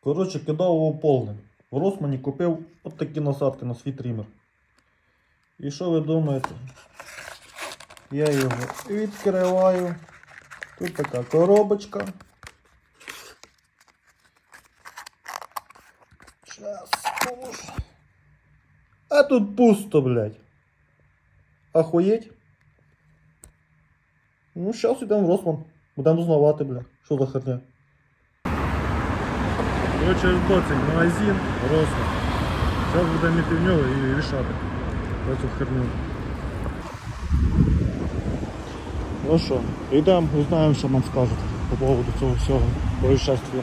Коротше, кидав його повним. В Росмані купив от такі насадки на свій трімер. І що ви думаєте? Я його відкриваю. Тут така коробочка. Поможу. А тут пусто, блядь. Охуєть? Ну, зараз йдемо в Росман. Будемо знавати, бля. Що за херня? Короче, доцень, магазин, Росман. Зараз будемо йти в нього і рішати цю херню. Ну що, йдемо, узнаємо, що нам скажуть по поводу цього всього происшествия.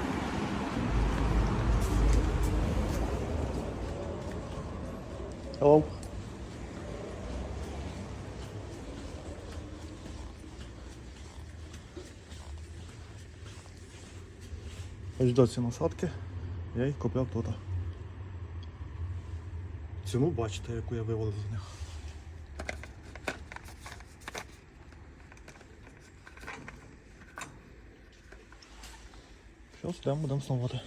Hello. Ось до насадки. Я їх купив тут. Ціну бачите, яку я вивалив з них. Зараз йдемо, будемо снувати.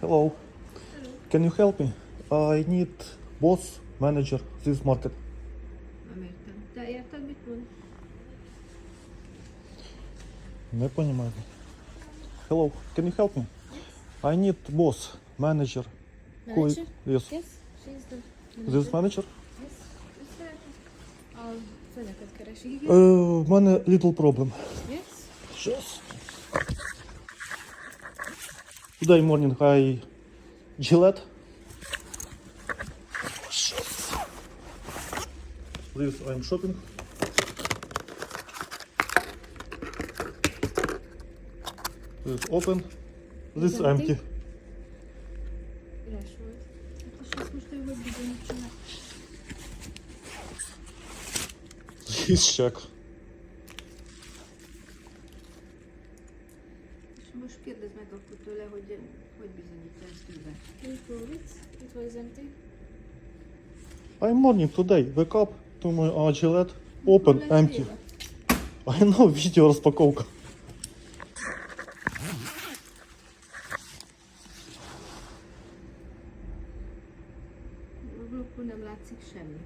Hello. Can you help me? I need boss manager this market. Не понимаю. Hello, can you help me? I need boss manager. Manager? Yes. Yes, she's the This manager? Yes, it's keresi. Igen. Uh, в мене little problem. Yes. Щас. Today morning I Gillette. Щас. This I'm shopping. This open. This Is empty? hogy check. You prove it? It was empty? I'm morning today. Wake up to my uh, Gillette. Open, empty. I know, видео распаковка. Patsy é que chama.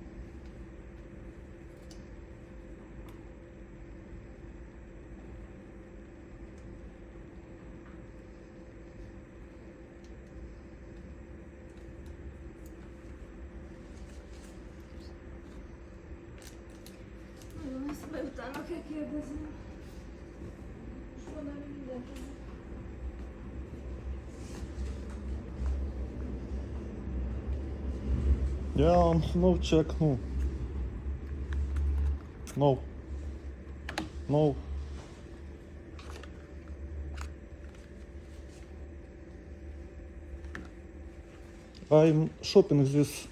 Eu não sei o que é. é Yeah, no check, no. No. No. I'm shopping this.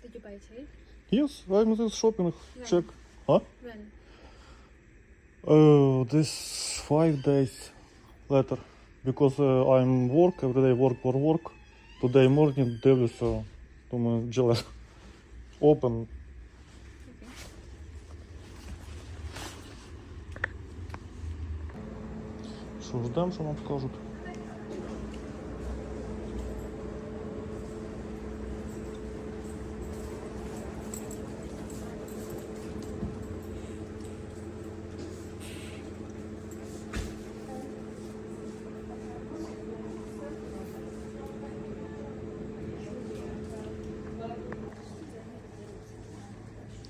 Did you buy here? Yes, I'm this shopping. Check. Huh? When? Uh, this five days later. Because uh, I'm work every day, work for work. Today morning дивлюся, думаю, Gillette. Open. Що ждем, що нам скажуть?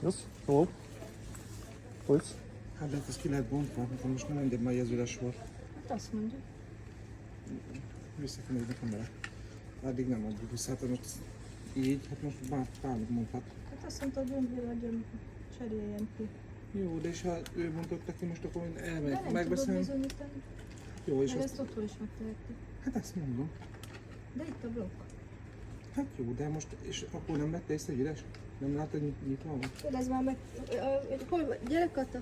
Yes, hello. Please. Hát lehet, ez ki lehet bontva, akkor most nem mindegy, már jelzőre sor. Hát azt mondja. Vissza kell nézni a kamera. Addig nem adjuk vissza, hát most így, hát most bár, bármit mondhat. Hát azt mondta, hogy ön adjon, cseréljen ki. Jó, de és ha ő mondott neki, most akkor én elmegyek, megbeszélni. bizonyítani, Jó, és mert azt, ezt otthon is megteheti. hát ezt mondom. De itt a blokk. Hát jó, de most, és akkor nem lett észre, hogy üres? Nem látod, hogy nyit- nyitva van? Kérdezd már meg, ö, ö, hol? Gyere Kata.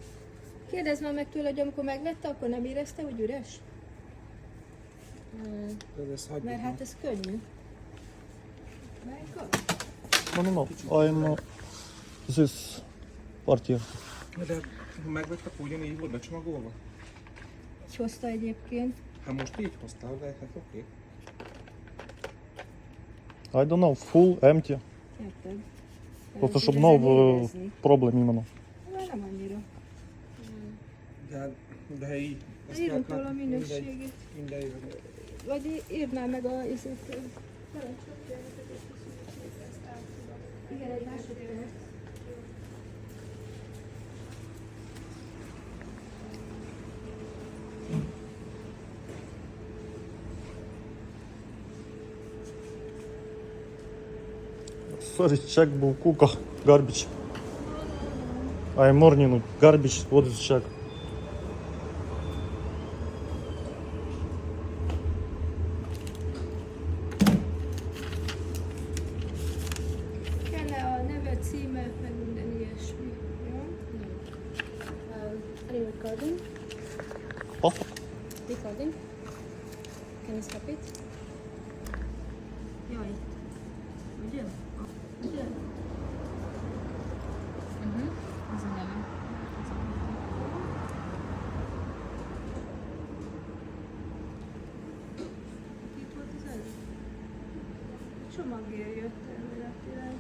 Kérdezd már meg tőle, hogy amikor megvette, akkor nem érezte, hogy üres? De ez hagyjuk Mert már. hát ez könnyű. Melyik az? No. I'm this part here. De ha megvettek, ugyanígy volt becsomagolva? Így hozta egyébként. Hát most így hoztál, de hát oké. I don't know, full, empty. Просто щоб no uh, problem іменно. Már nem annyira. De, de ha így... ezt Írunk kell- róla a mindegy- minőségét. Mindegy. Vagy írnál meg a izét. Igen, egy másodperc. Sorry, check був кука, гарбіч. I morning garbage, what is check? recording? What? Recording? Can you stop it? Yeah. Ugye? Ugye? Mhm. Ez a neve. Itt volt az előbb. A csomagért jött elméletileg.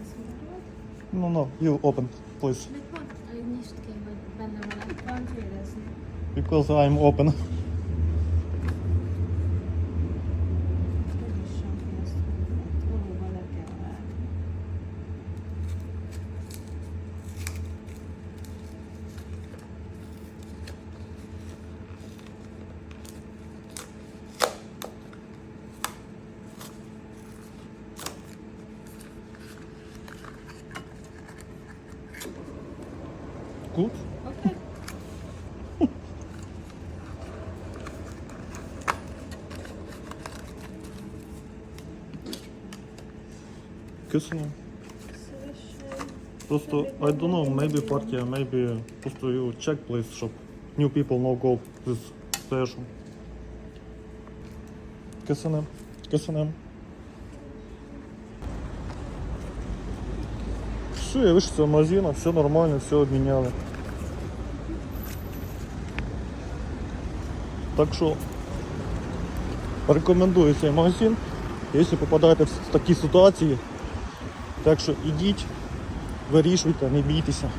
Ez mi volt? no, no, you open, please. finished. Because I'm open. Good. Köszönöm. Просто, I don't know, maybe партия, maybe просто you check please, щоб new people no go this station. Köszönöm. Köszönöм. Все, я вышел из магазина, все нормально, все обменяли. Так що рекомендую цей магазин, якщо попадаєте в такі ситуації. Так що ідіть, вирішуйте, не бійтеся.